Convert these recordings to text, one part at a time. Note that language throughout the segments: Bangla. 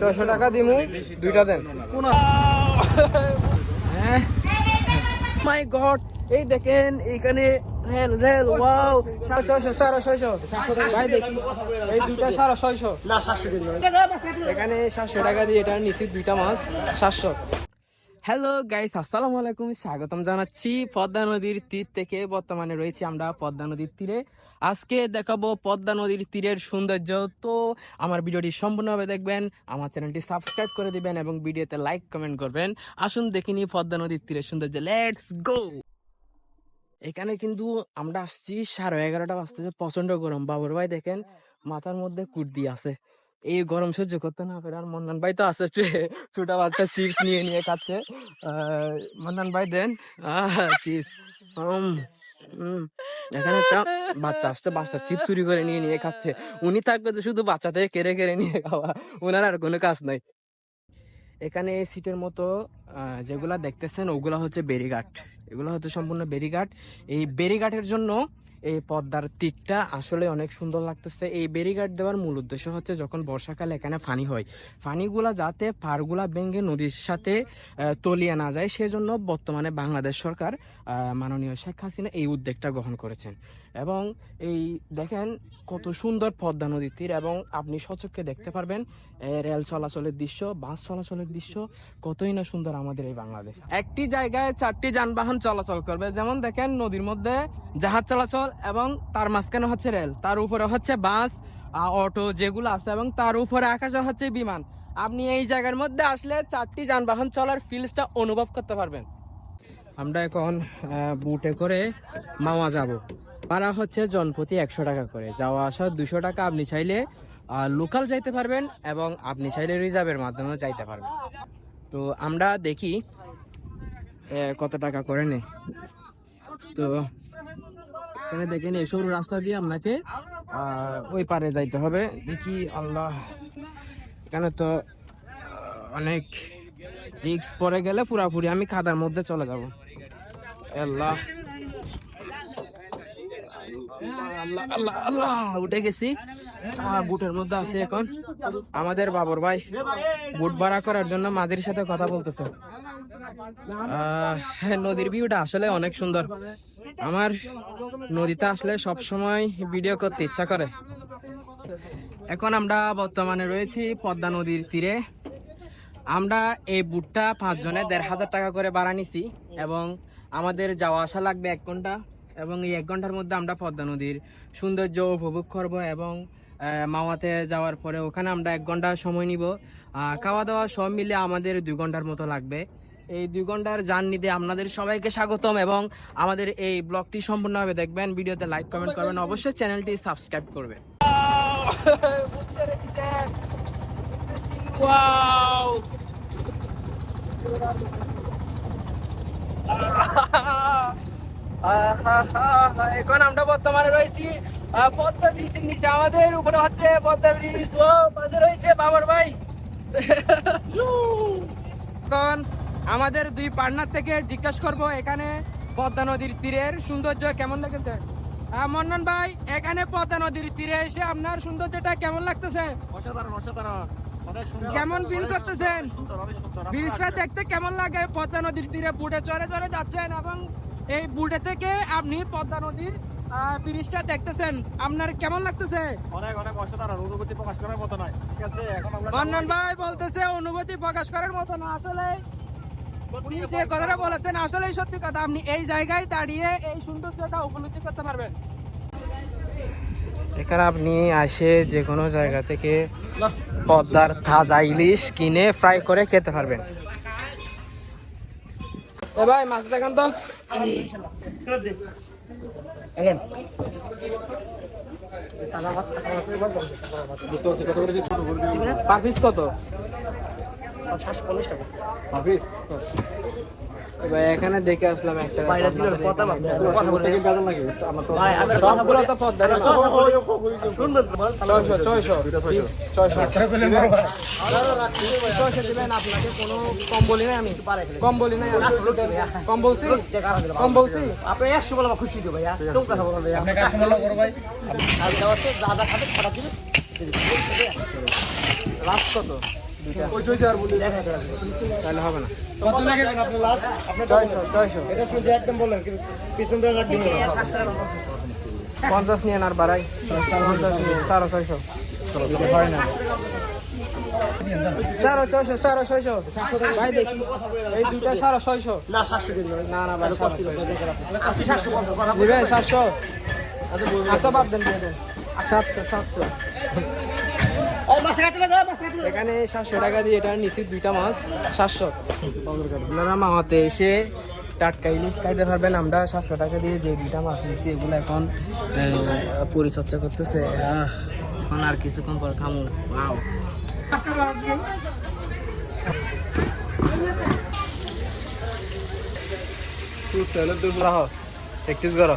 ছয়শো টাকা দিমু দুইটা দেন। মাই গড এই দেখেন এইখানে রেল রেল ওয়াও। সাড়ে ছয়শো সাড়ে ছয়শো। ভাই দেখি এই দুইটা সাড়ে ছয়শো। এখানে সাতশো টাকা দিয়ে এটা নিচে দুইটা মাছ সাতশো। হ্যালো গাইস আসসালামু আলাইকুম। স্বাগতম জানাচ্ছি পদ্মা নদীর তীর থেকে। বর্তমানে রয়েছি আমরা পদ্মা নদীর তীরে। আজকে দেখাবো পদ্মা নদীর তীরের সৌন্দর্য। তো আমার ভিডিওটি সম্পূর্ণভাবে দেখবেন, আমার চ্যানেলটি সাবস্ক্রাইব করে দিবেন এবং ভিডিওতে লাইক, কমেন্ট করবেন। আসুন দেখিনি পদ্মা নদীর তীরের সৌন্দর্য। লেটস গো এখানে কিন্তু আমরা আসছি সাড়ে এগারোটা বাজতেছে প্রচণ্ড গরম। বাবুর ভাই দেখেন, মাথার মধ্যে কুর্দি আছে। এই গরম সহ্য করতে না পেরে আর মন্নান ভাই তো আছে ছোট বাচ্চা চিপস নিয়ে নিয়ে খাচ্ছে। মন্নান ভাই দেন। চিপস এখানে একটা বাচ্চা আসছে, বাচ্চা চিপস চুরি করে নিয়ে নিয়ে খাচ্ছে। উনি থাকবে তো শুধু বাচ্চা থেকে কেড়ে কেড়ে নিয়ে খাওয়া। ওনার আর কোনো কাজ নাই। এখানে এই সিটের মতো যেগুলা দেখতেছেন, ওগুলা হচ্ছে বেরিঘাট এগুলো হচ্ছে সম্পূর্ণ বেরিঘাট এই বেরিঘাটের জন্য এই পদ্মার তীরটা আসলে অনেক সুন্দর লাগতেছে। এই বেরিঘাট দেওয়ার মূল উদ্দেশ্য হচ্ছে যখন বর্ষাকালে এখানে ফানি হয়, ফানিগুলা যাতে পাড়গুলা ভেঙে নদীর সাথে তলিয়ে না যায়, সেজন্য বর্তমানে বাংলাদেশ সরকার মাননীয় শেখ হাসিনা এই উদ্যোগটা গ্রহণ করেছেন। এবং এই দেখেন কত সুন্দর পদ্মা নদীর তীর এবং আপনি সচক্ষে দেখতে পারবেন রেল চলাচলের দৃশ্য, বাস চলাচলের দৃশ্য, কতই না সুন্দর আমাদের এই বাংলাদেশ। একটি জায়গায় চারটি যানবাহন চলাচল করবে, যেমন দেখেন নদীর মধ্যে জাহাজ চলাচল এবং তার মাঝখানে হচ্ছে রেল। তার উপরে হচ্ছে বাস অটো যেগুলো আছে এবং তার উপরে আকাশে হচ্ছে বিমান। আপনি এই জায়গার মধ্যে আসলে চারটি যানবাহন চলার ফিলসটা অনুভব করতে পারবেন। আমরা এখন বুটে করে মাওয়া যাব। ভাড়া হচ্ছে জনপ্রতি একশো টাকা করে। যাওয়া আসা দুশো টাকা আপনি চাইলে লোকাল যাইতে পারবেন এবং আপনি চাইলে রিজার্ভের মাধ্যমেও যাইতে পারবেন। তো আমরা দেখি কত টাকা করে নে তো এখানে দেখেন এই সরু রাস্তা দিয়ে আপনাকে ওই পারে যাইতে হবে। দেখি আল্লাহ, এখানে তো অনেক রিক্স পরে গেলে পুরাপুরি আমি খাদার মধ্যে চলে যাব। আল্লাহ। আল্লাহ আল্লাহ আল্লাহ, উঠে গেছি। বুটের মধ্যে আছি এখন। আমাদের বাবর ভাই বুট ভাড়া করার জন্য মাঝির সাথে কথা বলতেছে। নদীর ভিউটা আসলে অনেক সুন্দর। আমার নদীতে আসলে সব সময় ভিডিও করতে ইচ্ছা করে। এখন আমরা বর্তমানে রয়েছি পদ্মা নদীর তীরে। আমরা এই বুটটা পাঁচজনে দেড় হাজার টাকা করে ভাড়া নিছি এবং আমাদের যাওয়া আসা লাগবে এক ঘণ্টা এবং এই এক ঘণ্টার মধ্যে আমরা পদ্মা নদীর সৌন্দর্য উপভোগ করব এবং মাওয়াতে যাওয়ার পরে ওখানে আমরা এক ঘণ্টা সময় নিব। খাওয়া দাওয়া সব মিলে আমাদের দুই ঘণ্টার মতো লাগবে। এই দুই ঘণ্টার জার্নিতে আপনাদের সবাইকে স্বাগতম এবং আমাদের এই ব্লগটি সম্পূর্ণভাবে দেখবেন। ভিডিওতে লাইক কমেন্ট করবেন। অবশ্যই চ্যানেলটি সাবস্ক্রাইব করবেন। ওয়াও এখন আমরা বর্তমানে রয়েছি পদ্মা ব্রিজের নিচে। আমাদের উপরে হচ্ছে পদ্মা ব্রিজ ও পাশে রয়েছে বাবার ভাই। এখন আমাদের দুই পার্টনার থেকে জিজ্ঞেস করব এখানে পদ্মা নদীর তীরের সৌন্দর্য কেমন লেগেছে? আহ, মন্নন ভাই এখানে পদ্মা নদীর তীরে এসে আপনার সৌন্দর্যটা কেমন লাগতেছে? অসাধারণ অসাধারণ। কেমন অনেক করতেছেন? ব্রিজটা দেখতে কেমন লাগে? পদ্মা নদীর তীরে বুটে চড়ে চড়ে যাচ্ছেন এবং এই বুটে থেকে আপনি পদ্মা নদীর ব্রিজটা দেখতেছেন। আপনার কেমন লাগতেছে? অনেক অনেক অসাধারণ। অনুভূতি প্রকাশ করার মতো নয়। ঠিক আছে এখন আমরা ভাই বলতেছে অনুভূতি প্রকাশ করার মতো না আসলে উনি যে কথাটা বলেছেন আসলে সত্যি কথা। আপনি এই জায়গায় দাঁড়িয়ে এই সৌন্দর্যটা উপলব্ধি করতে পারবেন। এখানে আপনি আসে যে কোনো জায়গা থেকে পদ্মার তাজা ইলিশ কিনে ফ্রাই করে খেতে পারবেন। এ ভাই মাছ দেখান তো। পার পিস কত? ভাই, এখানে দেখে আসলাম একটা সবগুলো তো দিবেন? দিবেন আপনাকে কোনো কম বলি আমি। কম বলি আমি। কম বলছি কম বলছি আপনি একশো বলে খুশি দিও ভাইয়া। তোর কথা বলো ভাইয়া আর যা খাবে খারাপ দিবে। লাস্ট কত? তাহলে হবে না। কত লাস্ট এটা একদম বললেন কিন্তু পিছন দিয়ে রাখবেন পঞ্চাশ নিয়ে আর বাড়াই। পঞ্চাশ নিয়ে সাড়ে ছয়শো। হয় না সাড়ে ছয়শো সাড়ে ছয়শো। ভাই দেখি এই দুইটা সাড়ে ছয়শো। না সাতশো না ভাই সাতশো। আচ্ছা বাদ দেন। সাতশো সাতশো এই মাছ কাটলে যা মাছ কাটলে এখানে সাতশো টাকা দিয়ে এটা নিচ্ছি দুইটা মাছ, সাতশো। আপনারা মামাতে এসে টাটকা ইলিশ খাইতে পারবেন। আমরা সাতশো টাকা দিয়ে যে দুইটা মাছ নিচ্ছি এগুলো এখন পরিচর্যা করতেছে। এখন আর কিছুক্ষণ পর খামু। আও প্র্যাকটিস করো।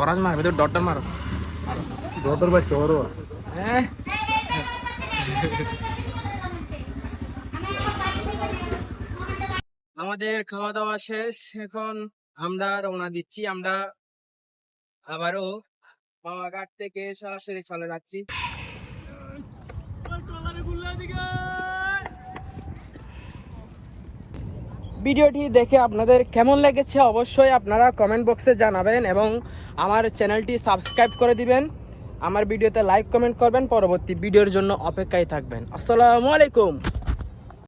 করাজ মার ভেতর মারো। ডটার হ্যাঁ। আমাদের খাওয়া দাওয়া শেষ এখন আমরা রওনা দিচ্ছি আমরা আবারও পাওয়াঘাট থেকে সরাসরি চলে যাচ্ছি। ভিডিওটি দেখে আপনাদের কেমন লেগেছে অবশ্যই আপনারা কমেন্ট বক্সে জানাবেন এবং আমার চ্যানেলটি সাবস্ক্রাইব করে দিবেন। আমার ভিডিওতে লাইক কমেন্ট করবেন। পরবর্তী ভিডিওর জন্য অপেক্ষায় থাকবেন। আসসালামু আলাইকুম।